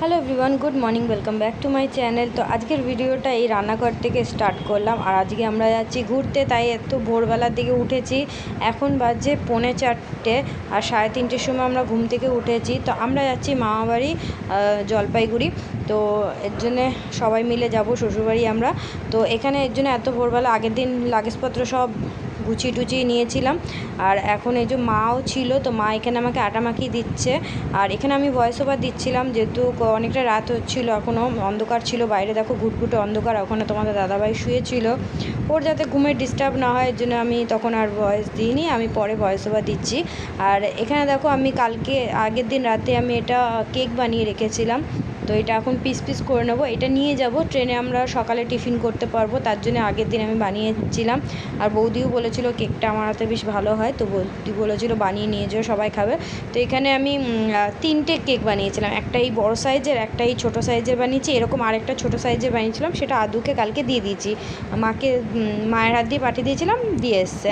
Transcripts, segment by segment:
Hello everyone good morning welcome back to my channel তো আজকের ভিডিওটা এই রান্নাঘর থেকে স্টার্ট করলাম। আর আজকে আমরা যাচ্ছি ঘুরতে, তাই এত ভোরবেলার দিকে উঠেছি। এখন বাজে পৌনে চারটে আর সাড়ে তিনটের সময় আমরা ঘুম থেকে উঠেছি। তো আমরা যাচ্ছি মামাবাড়ি জলপাইগুড়ি। তো এর জন্যে সবাই মিলে যাব, শ্বশুরবাড়ি আমরা। তো এখানে এর জন্য এত ভোরবেলা, আগের দিন লাগেজপত্র সব গুছিয়ে টুচিয়ে নিয়েছিলাম। আর এখন এই যে মাও ছিল, তো মা এখানে আমাকে আটা মাখিয়ে দিচ্ছে। আর এখানে আমি ভয়েস ওভার দিচ্ছিলাম, যেহেতু অনেকটা রাত হচ্ছিল এখনও অন্ধকার ছিল, বাইরে দেখো ঘুটঘুটে অন্ধকার, ওখানে তোমাদের দাদাভাই শুয়েছিল। ওর যাতে ঘুমের ডিস্টার্ব না হয়, এর জন্য আমি তখন আর ভয়েস দিইনি, আমি পরে ভয়েস ওভার দিচ্ছি। আর এখানে দেখো আমি কালকে, আগের দিন রাতে আমি এটা কেক বানিয়ে রেখেছিলাম। তো এটা এখন পিস পিস করে নেব। এটা নিয়ে যাব, ট্রেনে আমরা সকালে টিফিন করতে পারব, তার জন্য আগের দিন আমি বানিয়েছিলাম। আর বৌদিও বলেছিল কেকটা আমার হাতে বেশ ভালো হয়, তো বৌদি বলেছিল বানিয়ে নিয়ে যেও, সবাই খাবে। তো এখানে আমি তিনটে কেক বানিয়েছিলাম, একটা এই বড়ো সাইজের একটা এই ছোটো সাইজের বানিয়েছি। এরকম আরেকটা ছোটো সাইজের বানিয়েছিলাম, সেটা আদুকে কালকে দিয়ে দিয়েছি। মাকে মায়ের হাত দিয়ে পাঠিয়ে দিয়েছিলাম, দিয়ে এসছে।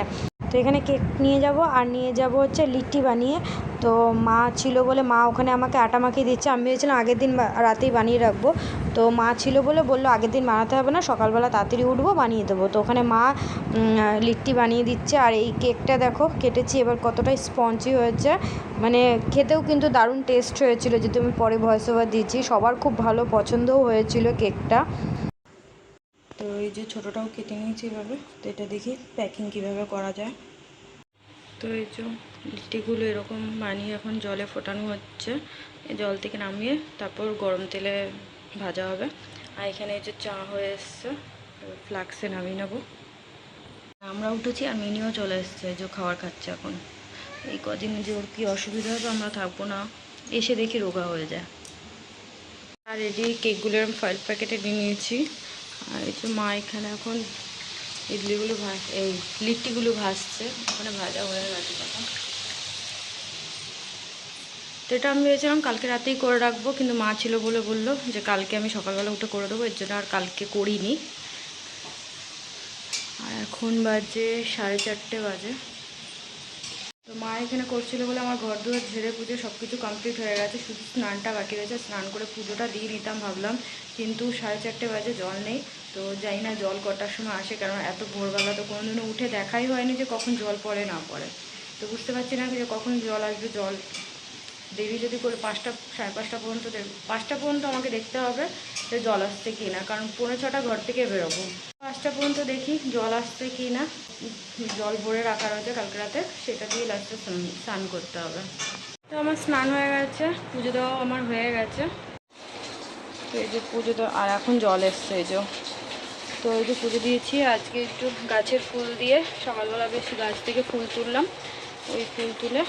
এখানে কেক নিয়ে যাব, আর নিয়ে যাব হচ্ছে লিট্টি বানিয়ে। তো মা ছিল বলে মা ওখানে আমাকে আটা মাখিয়ে দিচ্ছে। আমি ভেবেছিলাম আগের দিন রাতেই বানিয়ে রাখব। তো মা ছিল বলে বলল, আগের দিন বানাতে হবে না, সকালবেলা তাড়াতাড়ি উঠবো, বানিয়ে দেবো। তো ওখানে মা লিট্টি বানিয়ে দিচ্ছে। আর এই কেকটা দেখো, কেটেছি। এবার কতটা স্পঞ্জি হয়েছে। মানে খেতেও কিন্তু দারুণ টেস্ট হয়েছিল যেহেতু আমি পরে ভয়েস ওভার দিয়েছি। সবার খুব ভালো পছন্দও হয়েছিল কেকটা। তো এই যে ছোটোটাও কেটে নিয়েছি এভাবে। তো এটা দেখি প্যাকিং কীভাবে করা যায়। তো এই যে লিট্টিগুলো এরকম বানিয়ে এখন জলে ফোটানো হচ্ছে। জল থেকে নামিয়ে তারপর গরম তেলে ভাজা হবে। আর এখানে এই যে চা হয়ে এসছে। ফ্লাক্সে নামিয়ে নেব। আমরা উঠেছি আর মিনিও চলে এসছে যে খাবার খাচ্ছে এখন। এই কদিন যে ওর কী অসুবিধা হবে আমরা থাকব না। এসে দেখি রোগা হয়ে যায়। আর রেডি কেকগুলো এরকম ফয়েল প্যাকেটে নিয়ে নিয়েছি। আর এই যে মা এখানে এখন ইডলিগুলো ভাজ, এই লিট্টিগুলো ভাজছে। ওখানে ভাজা হয়ে গেছে তো এটা আমি ভেবেছিলাম কালকে রাতেই করে রাখব, কিন্তু মা ছিল বলে বলল যে কালকে আমি সকালবেলা উঠে করে দেবো, এর জন্য আর কালকে করিনি। আর এখন বাজে সাড়ে চারটে বাজে। তো মা এখানে করছিল বলে আমার ঘর দুয়ার ঝেড়ে পুজো সব কিছু কমপ্লিট হয়ে গেছে, শুধু স্নানটা বাকি রয়েছে। স্নান করে পুজোটা দিয়ে নিতাম ভাবলাম, কিন্তু সাড়ে চারটে বাজে, জল নেই। তো যাই না জল কটার সময় আসে, কারণ এত ভোরবেলা তো কোনোদিনও উঠে দেখাই হয়নি যে কখন জল পড়ে, না পড়ে। তো বুঝতে পারছি না যে কখন জল আসবে, জল দেরি যদি করে পাঁচটা, সাড়ে পাঁচটা পর্যন্ত দেব। পাঁচটা পর্যন্ত আমাকে দেখতে হবে যে জল আসছে কি না, কারণ পৌনে ছটা ঘর থেকে বেরোবো। পাঁচটা পর্যন্ত দেখি জল আসছে কি না। জল ভরে রাখা রয়েছে কালকে রাতে, সেটা দিয়ে লাস্টে স্নান করতে হবে। তো আমার স্নান হয়ে গেছে, পুজো দেওয়াও আমার হয়ে গেছে। তো এই যে পুজো দেওয়া, আর এখন জল এসছে, এই যে। তো এই যে পুজো দিয়েছি, আজকে একটু গাছের ফুল দিয়ে সকালবেলা বেশ গাছ থেকে ফুল তুললাম, ওই ফুল তুলে।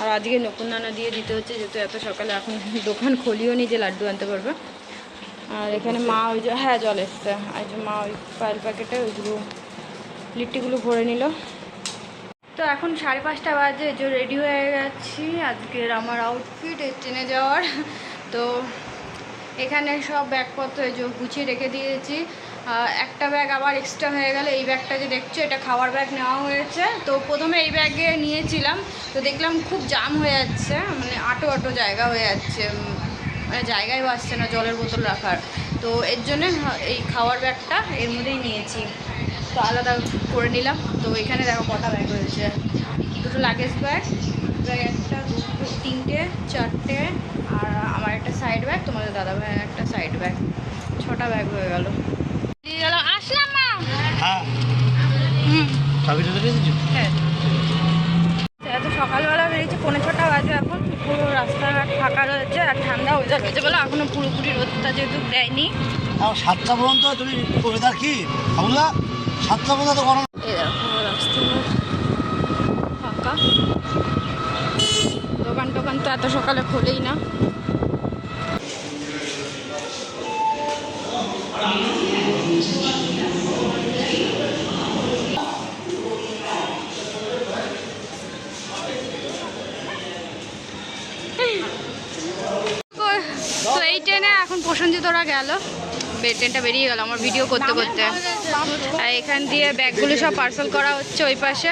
আর আজকে নকুনদানা দিয়ে দিতে হচ্ছে, যেহেতু এত সকালে এখন দোকান খোলিও নি যে লাড্ডু আনতে পারবে। আর এখানে মা ওই যে হ্যাঁ জল এসছে। আর যে মা ওই পায়েল প্যাকেটে ওইগুলো, লিট্টিগুলো ভরে নিল। তো এখন সাড়ে পাঁচটা বাজে যে রেডি হয়ে গেছি। আজকের আমার আউটফিট ট্রেনে যাওয়ার। তো এখানে সব ব্যাগপত্র যে গুছিয়ে রেখে দিয়েছি। একটা ব্যাগ আবার এক্সট্রা হয়ে গেল। এই ব্যাগটা যে দেখছ, এটা খাওয়ার ব্যাগ নেওয়া হয়েছে। তো প্রথমে এই ব্যাগে নিয়েছিলাম। তো দেখলাম খুব জাম হয়ে যাচ্ছে মানে আটো আটো জায়গা হয়ে যাচ্ছে মানে জায়গায় বাসছে না জলের বোতল রাখার। তো এর জন্যে এই খাওয়ার ব্যাগটা এর মধ্যেই নিয়েছি। তো আলাদা করে নিলাম। তো এখানে দেখো কটা ব্যাগ হয়েছে দুটো লাগেজ ব্যাগ ব্যাগ একটা, দুটো, তিনটে, চারটে, আর আমার একটা সাইড ব্যাগ তোমাদের দাদা ভাইয়ের একটা সাইড ব্যাগ ছটা ব্যাগ হয়ে গেল দিয়ে গেল আসলাম মা হ্যাঁ হুম চাবিটা ধরে দিচ্ছ হ্যাঁ। তো এত সকালবেলা বেরিয়েছি পৌনে ছটা বাজে এখন। পুরো রাস্তাঘাট ফাঁকা রয়েছে আর ঠান্ডা ওয়েদার রয়েছে বলে এখনও পুরোপুরি রোদটা যেহেতু দেয়নি। আর সাতটা পর্যন্ত তুমি ওয়েদার কি? হামলা সাতটা পর্যন্ত তো গরম। এই দেখো ফাঁকা। দোকান টোকান তো এত সকালে খোলেই না। তো এই ট্রেনে এখন প্রসেনজিৎ ওরা গেল। ট্রেনটা বেরিয়ে গেল আমার ভিডিও করতে করতে। আর এখান দিয়ে ব্যাগগুলো সব পার্সেল করা হচ্ছে ওই পাশে।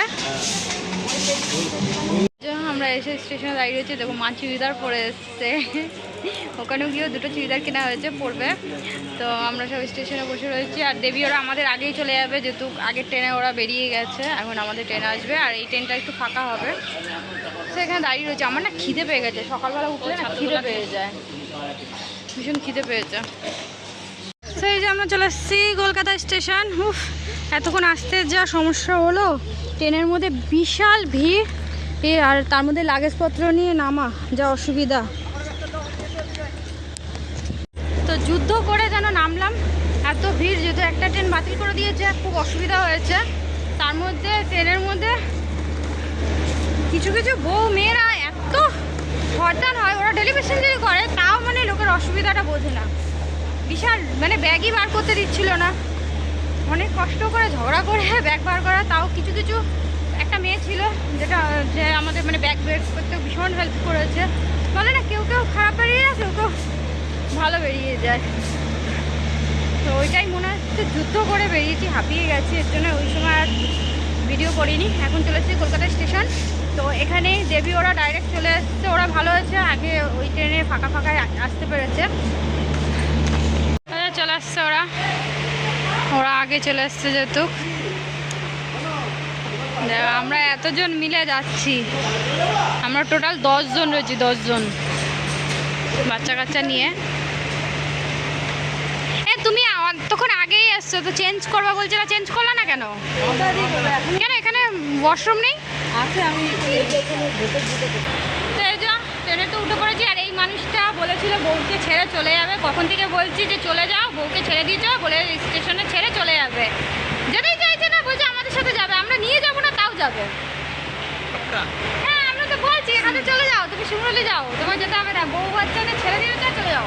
আমরা এসে স্টেশনে দাঁড়িয়ে রয়েছি। দেখো মা চুড়িদার পরে এসছে। ওখানেও গিয়েও দুটো চুড়িদার কেনা হয়েছে পড়বে তো আমরা সব স্টেশনে বসে রয়েছি। আর দেবী ওরা আমাদের আগেই চলে যাবে, যেহেতু আগের ট্রেনে ওরা বেরিয়ে গেছে। এখন আমাদের ট্রেন আসবে, আর এই ট্রেনটা একটু ফাঁকা হবে। তো এখানে দাঁড়িয়ে রয়েছে। আমার না খিদে পেয়ে গেছে। সকালবেলা উঠলে না খিদে পেয়ে যায়। ভীষণ খিদে পেয়েছে। সেই যে আমরা চলে এসেছি কলকাতা স্টেশন। উফ, এতক্ষণ আসতে যা সমস্যা হলো, ট্রেনের মধ্যে বিশাল ভিড়। এ, আর তার মধ্যে লাগেজপত্র নিয়ে নামা, যা অসুবিধা। তো যুদ্ধ করে যেন নামলাম, এত ভিড়, যেহেতু একটা ট্রেন বাতিল করে দিয়েছে, খুব অসুবিধা হয়েছে। তার মধ্যে, ট্রেনের মধ্যে কিছু কিছু বউ মেয়েরা এত হরতাল হয়, ওরা ডেলি যদি করে, তাও মানে লোকের অসুবিধাটা বোঝে না। বিশাল মানে ব্যাগই বার করতে দিচ্ছিল না। অনেক কষ্ট করে ঝগড়া করে ব্যাগ বার করা, তাও কিছু কিছু একটা মেয়ে ছিল, যেটা, যে আমাদের মানে ব্যাগ বের করতে ভীষণ হেল্প করেছে। বলে না, কেউ কেউ খারাপ বেরিয়ে যায়, কেউ কেউ ভালো বেরিয়ে যায়। তো ওইটাই মনে হচ্ছে, যুদ্ধ করে বেরিয়েছি, হাঁপিয়ে গেছি, এর জন্য ওই সময় আর ভিডিও করিনি। এখন চলে এসেছি কলকাতা স্টেশন। তো এখানে দেবী ওরা ডাইরেক্ট চলে এসছে, ওরা ভালো হয়েছে আগে ওই ট্রেনে ফাঁকা ফাঁকায় আসতে পেরেছে। চলে আসছে ওরা। ওরা আগে চলে এসছে যেহেতু। আমরা এতজন মিলে যাচ্ছি। আমরা টোটাল জন রয়েছি জন বাচ্চা কাচ্চা নিয়ে। তুমি তখন আগেই এসছো, তো চেঞ্জ করবা বলছিলে চেঞ্জ করলা না কেন? এখানে ওয়াশরুম নেই? আছে আমি ট্রেনে তো উঠে পড়েছি আর এই মানুষটা বলেছিল বউকে ছেড়ে চলে যাবে। কখন থেকে বলছি যে চলে যাও বউকে ছেড়ে দিয়েছ বলে স্টেশনে ছেড়ে চলে যাবে। যেতেই চাইছে না বলছে আমাদের সাথে যাবে। আমরা নিয়ে যাব না তাও যাবে। হ্যাঁ আমরা তো বলছি এখানে চলে যাও তুমি শিমুরলি যাও। তোমার যেতে হবে না বউ বাচ্চাদের ছেড়ে দিতে চাই চলে যাও।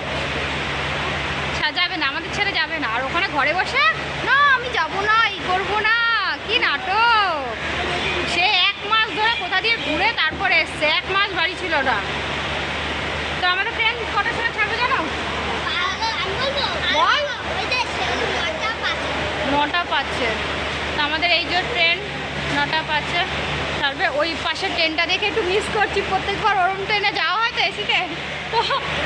আচ্ছা, যাবে না আমাদের ছেড়ে যাবে না। আর ওখানে ঘরে বসে না আমি যাব না এই করব না কি নাটক সে এক মাস ধরে কোথা দিয়ে ঘুরে তারপরে এসছে। এক মাস বাড়ি ছিল না তো আমাদের ট্রেন কটার সময় ছাড়বে জানো? নটা পাচ্ছে তো আমাদের এই যে ট্রেন নটা পাচ্ছে তারপরে ওই পাশের ট্রেনটা দেখে একটু মিস করছি। প্রত্যেকবার ওরম ট্রেনে যাওয়া হয় তো এসিতে তো।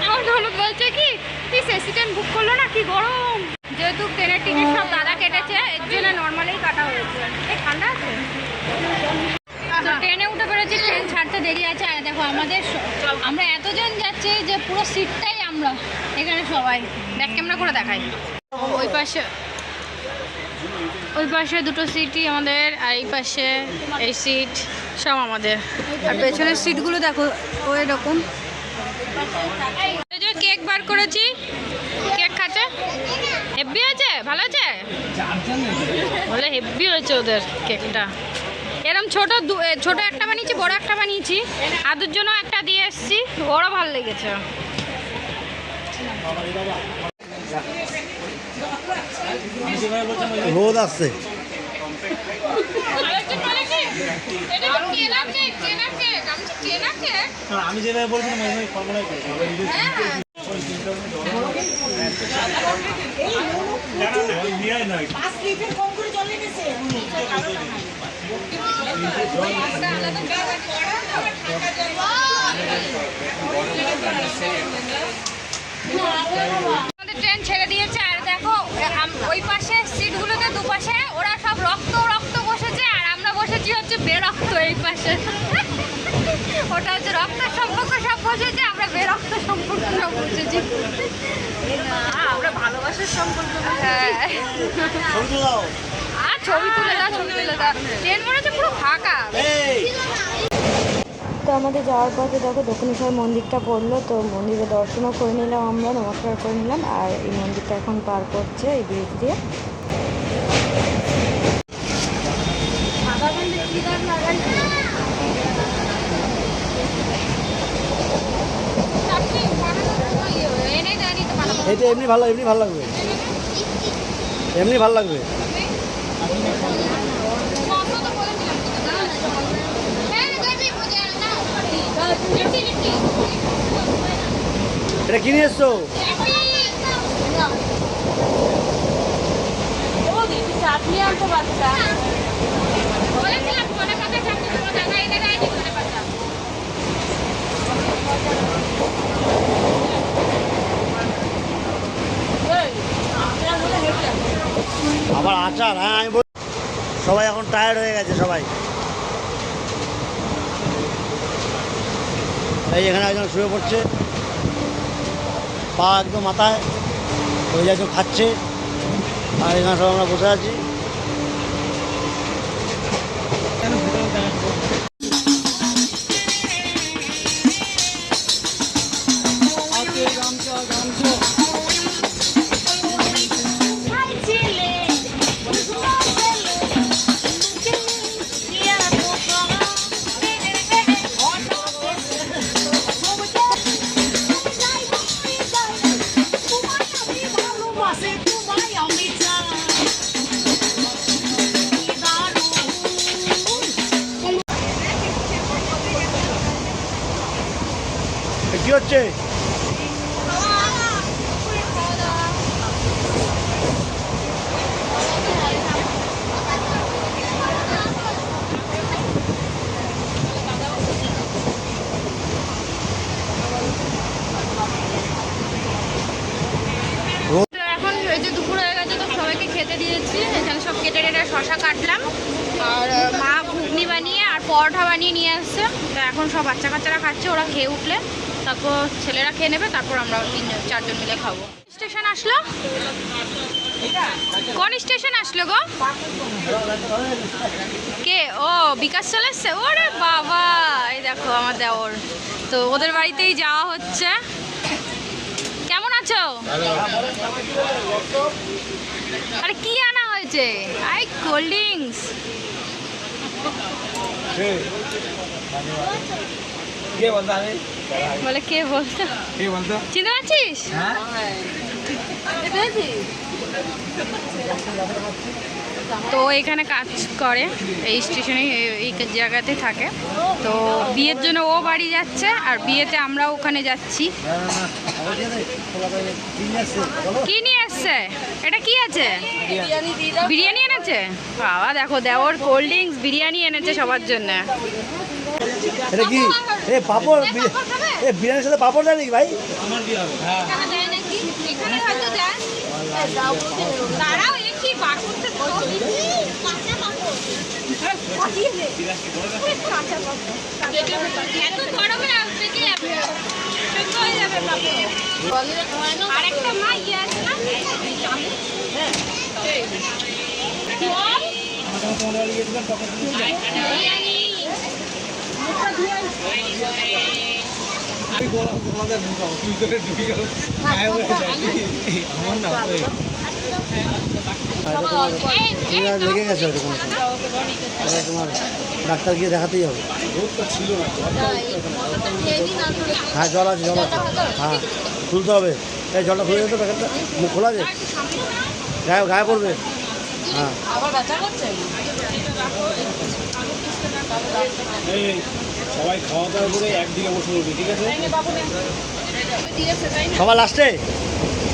আমার হলুদ বলছে কি প্লিজ এসি ট্রেন বুক করল না? কি গরম? যেহেতু ট্রেনের টিকিট সব দাদা কেটেছে, এর জন্য নর্মালেই কাটা হয়েছে। ঠান্ডা আছে? ট্রেনে উঠে পড়েছি ট্রেন ছাড়তে দেরি আছে। আর দেখো আমাদের আমরা এতজন যাচ্ছি যে পুরো সিটটাই আমরা এখানে সবাই। ব্যাক ক্যামেরা করে দেখাই। ওই পাশে ওই পাশে দুটো সিটই আমাদের আর এই পাশে এই সিট সব আমাদের। আর পেছনের সিটগুলো দেখো ওই রকম কেক বার করেছি। কেক খাচ্ছে? হেভি হয়েছে ভালো আছে? বলে হেভি হয়েছে ওদের কেকটা। এরম ছোট ছোট একটা বানিয়েছি বড় একটা বানিয়েছি। আদুর জন্য একটা দিয়ে এসেছি ওরও ভালো লেগেছে। রোদ আসছে। আমি যেভাবে ফর্মুলাই আমাদের ট্রেন ছেড়ে দিয়েছে আর দেখো আম- ওই পাশে সিটগুলোতে দুপাশে ওরা সব রক্ত রক্ত বসেছে আর আমরা বসেছি হচ্ছে বেরক্ত এই পাশে। ওটা হচ্ছে রক্তের সম্পর্ক সব বসেছে আমরা বেরক্ত সম্পর্ক সব বসেছি। আমরা ভালোবাসার সম্পর্ক হ্যাঁ। ছবি তুলে দাও ছবি তুলে দাও। ছবি তুলে দাও ট্রেন মনে হচ্ছে পুরো ফাঁকা। তো আমাদের যাওয়ার পথে দেখো দক্ষিণেশ্বর মন্দিরটা পড়ল তো মন্দিরে দর্শনও করে নিলাম আমরা নমস্কার করে নিলাম আর এই মন্দিরটা এখন পার করছে এই ব্রিজ দিয়ে। এটা এমনি ভালো এমনি ভালো লাগবে। এমনি ভালো লাগবে। এটা কিনে এসছো? চাটনি আনতে পারতাম বলেছিলাম ধনে পাতা চাটনি তোমার দাদা এনে দেয়নি ধনে পাতা আবার আচার হ্যাঁ আমি বল সবাই এখন টায়ার্ড হয়ে গেছে সবাই এই পড়ছে পা একদম মাথায় ওই যাচ্ছে খাচ্ছে। আর এখানে সব আমরা বসে আছি। কে? ও বিকাশ চলে এসছে? ওরে বাবা! এই দেখো আমার দেওর। তো ওদের বাড়িতেই যাওয়া হচ্ছে। কেমন আছো? আরে কি আনা হয়েছে? I cold drinks. বলে কে বলতো? চিনতে পারছিস? হ্যাঁ? তো এখানে কাজ করে এই স্টেশনে এই জায়গাতে থাকে। তো বিয়ের জন্য ও বাড়ি যাচ্ছে আর বিয়েতে আমরা ওখানে যাচ্ছি। কি নিয়ে এসছে? এটা কি আছে? বিরিয়ানি এনেছে? বাবা দেখো দেওর কোল্ড ড্রিঙ্কস বিরিয়ানি এনেছে সবার জন্য। এটা কি? এ পাপড় এ বিরিয়ানির সাথে পাপড় দেয় নাকি ভাই? দাঁড়াও এত গরমে হয়ে যাবে আরেকটা মা ইয়ে আছে না? হয়ে। যায় আমার না লেগে গেছে সময়। তোমার ডাক্তার গিয়ে দেখাতেই হবে। হ্যাঁ জল আছে জল আছে। হ্যাঁ তুলতে হবে। এই জলটা খুলে যেতে প্যাকেটটা মুখ খোলা আছে? গায়ে গায়ে পড়বে? হ্যাঁ। সবাই খাওয়া দাওয়া করে একদিকে ঠিক আছে লাস্টে?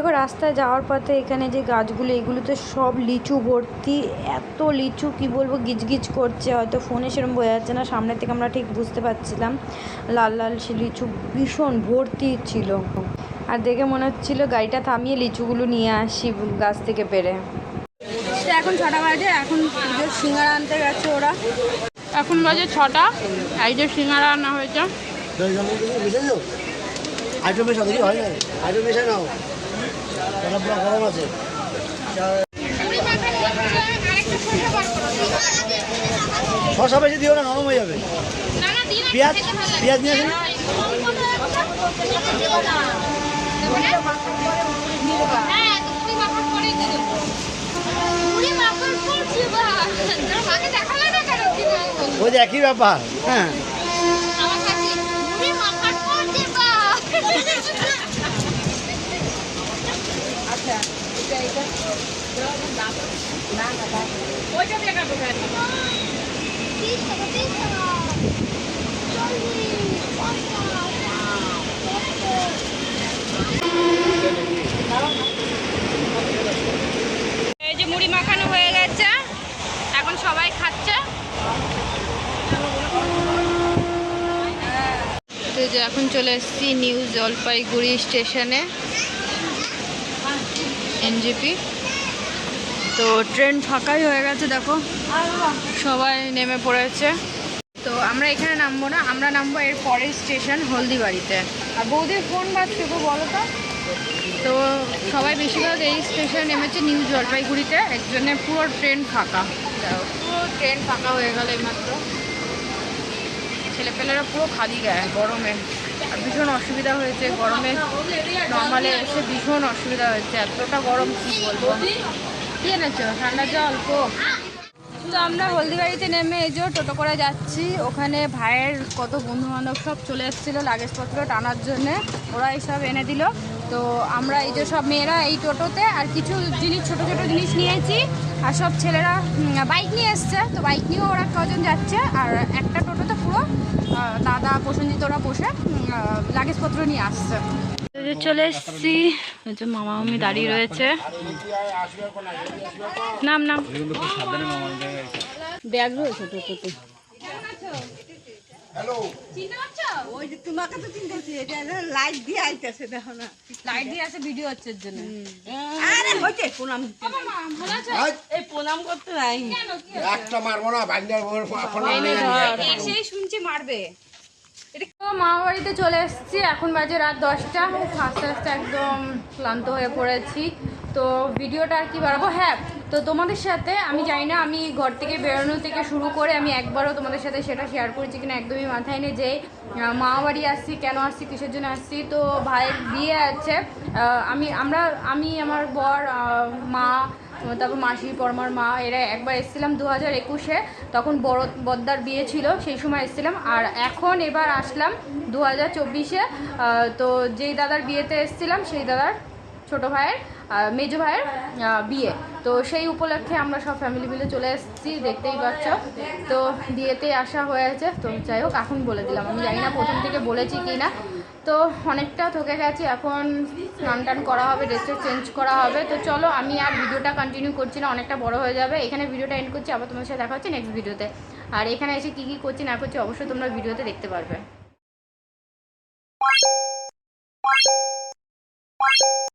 দেখো রাস্তায় যাওয়ার পথে এখানে যে গাছগুলো এগুলোতে সব লিচু ভর্তি এত লিচু কি বলব গিজগিজ করছে। হয়তো ফোনে সেরকম বোঝা যাচ্ছে না সামনে থেকে আমরা ঠিক বুঝতে পারছিলাম। লাল লাল সে লিচু ভীষণ ভর্তি ছিল। আর দেখে মনে হচ্ছিল গাড়িটা থামিয়ে লিচুগুলো নিয়ে আসি গাছ থেকে পেরে। এখন ছটা বাজে এখন পুজোর সিঙ্গারা আনতে গেছে ওরা। এখন বাজে ছটা এই যে সিঙ্গারা রান্না হয়েছে। আইটেম হয় না? আইটেম মেশাই নাও জলটা পুরো গরম আছে শশা বেশি দিও না নরম হয়ে যাবে। পেঁয়াজ পেঁয়াজ নিয়ে আসেন। ওই একই ব্যাপার হ্যাঁ এই যে মুড়ি মাখানো হয়ে গেছে এখন সবাই খাচ্ছে তো এই যে এখন চলে এসেছি নিউ জলপাইগুড়ি স্টেশনে, এনজিপি। তো ট্রেন ফাঁকাই হয়ে গেছে, দেখো। সবাই নেমে পড়েছে। তো আমরা এখানে নামবো না, আমরা নামবো এর পরের স্টেশন হলদিবাড়িতে। আর বৌদির ফোন বাজছে গো, বলো তো। তো সবাই বেশিরভাগ এই স্টেশনে নেমেছে নিউ জলপাইগুড়িতে, এর জন্য পুরো ট্রেন ফাঁকা। পুরো ট্রেন ফাঁকা হয়ে গেল এইমাত্র। ছেলেপেলেরা পুরো খালি গায়ে, গরমে। ভীষণ অসুবিধা হয়েছে, গরমে নর্মালে এসে ভীষণ অসুবিধা হয়েছে, এতটা গরম কি বলব? কি এনেছো? ঠান্ডা জল কোক তো আমরা হলদিবাড়িতে নেমে এই যে টোটো করে যাচ্ছি, ওখানে ভাইয়ের কত বন্ধু বান্ধব সব চলে এসেছিল লাগেজপত্র টানার জন্যে ওরা সব এনে দিল। তো আমরা এই যে সব মেয়েরা এই টোটোতে আর কিছু জিনিস ছোট ছোট জিনিস নিয়েছি। আর সব ছেলেরা বাইক নিয়ে এসছে। তো বাইক নিয়েও ওরা কজন যাচ্ছে। আর একটা টোটোতে পুরো দাদা প্রসেনজিৎ ওরা বসে লাগেজপত্র নিয়ে আসছে। চলে এসছি। যে মামা মামি দাঁড়িয়ে রয়েছে। নাম নাম। ব্যাগ রয়েছে টোটোতে। ওই যে তোমাকে তো চিনতেছি এটা লাইট দিয়ে আইতেছে দেখো না। লাইট দিয়ে আছে ভিডিও হচ্ছে জন্য। আরে হইতে প্রণাম এই প্রণাম করতে নাই। একটা মারবো না বান্দার এসেই শুনছি মারবে। মামা বাড়িতে চলে এসেছি এখন বাজে রাত দশটা। আস্তে আস্তে একদম ক্লান্ত হয়ে পড়েছি। তো ভিডিওটা আর কি বাড়াবো হ্যাঁ তো তোমাদের সাথে আমি জানি না, আমি ঘর থেকে বেরোনো থেকে শুরু করে আমি একবারও তোমাদের সাথে সেটা শেয়ার করেছি কিনা একদমই মাথায় নেই যে মামা বাড়ি আসছি, কেন আসছি, কিসের জন্য আসছি, তো ভাইয়ের বিয়ে আছে আমি, আমরা, আমি, আমার বর মা, তারপর মাসি, পরমার মা, এরা একবার এসেছিলাম দু হাজার একুশে, তখন বড়, বদ্দার বিয়ে ছিল, সেই সময় এসেছিলাম, আর এখন এবার আসলাম দু হাজার চব্বিশে তো যেই দাদার বিয়েতে এসেছিলাম, সেই দাদার ছোট ভাইয়ের মেজো ভাইয়ের বিয়ে। তো সেই উপলক্ষে আমরা সব ফ্যামিলি মিলে চলে এসেছি, দেখতেই পাচ্ছ। তো বিয়েতে আসা হয়েছে তো যাই হোক, এখন বলে দিলাম। আমি জানি না প্রথম থেকে বলেছি কি না তো অনেকটা থকে গেছি। এখন স্নান টান করা হবে ড্রেসটা চেঞ্জ করা হবে। তো চলো, আমি আর ভিডিওটা কন্টিনিউ করছি না, অনেকটা বড় হয়ে যাবে। এখানে ভিডিওটা এন্ড করছি, আবার তোমার সাথে দেখা হচ্ছে নেক্সট ভিডিওতে আর এখানে এসে কী কী করছি না করছি, অবশ্যই তোমরা ভিডিওতে দেখতে পারবে।